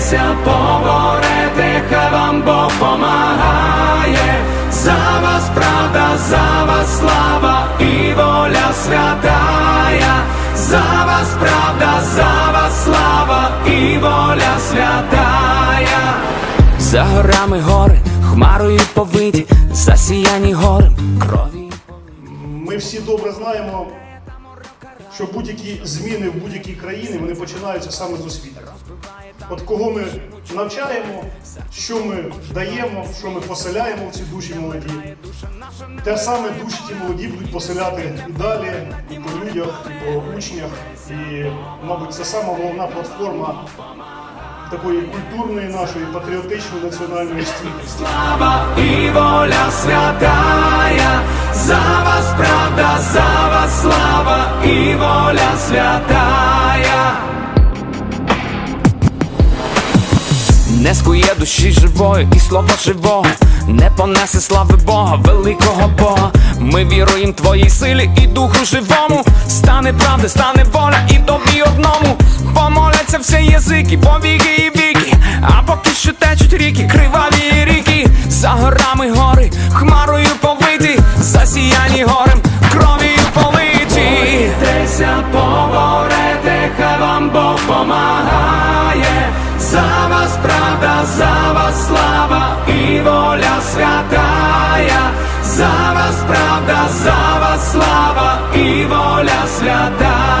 Борітеся, поборете, хай вам Бог помагає. За вас правда, за вас слава і воля святая. За вас правда, за вас слава і воля святая. За горами гори, хмарою повиті, засіяні гори, крові. Ми всі добре знаємо, що будь-які зміни в будь-якій країні вони починаються саме з освіти. От кого ми навчаємо, що ми даємо, що ми поселяємо в ці душі молоді, те саме душі ті молоді будуть поселяти і далі, і по людях, і по учнях. І, мабуть, це сама головна платформа такої культурної нашої патріотичної національної стійкості. Слава і воля святая, за вас правда, за Не скує душі живої і слова живого, не понесе слави Бога, великого Бога. Ми віруємо твоїй силі і духу живому. Стане правда, стане воля і тобі одному. Помоляться всі язики, повіки і віки. А поки що течуть ріки, криваві ріки, за горами гори, хмарою повиті, засіяні горем, кров'ю политі. Молитеся, поборете, хай вам Бог помагає. Правда, за слава і воля святая.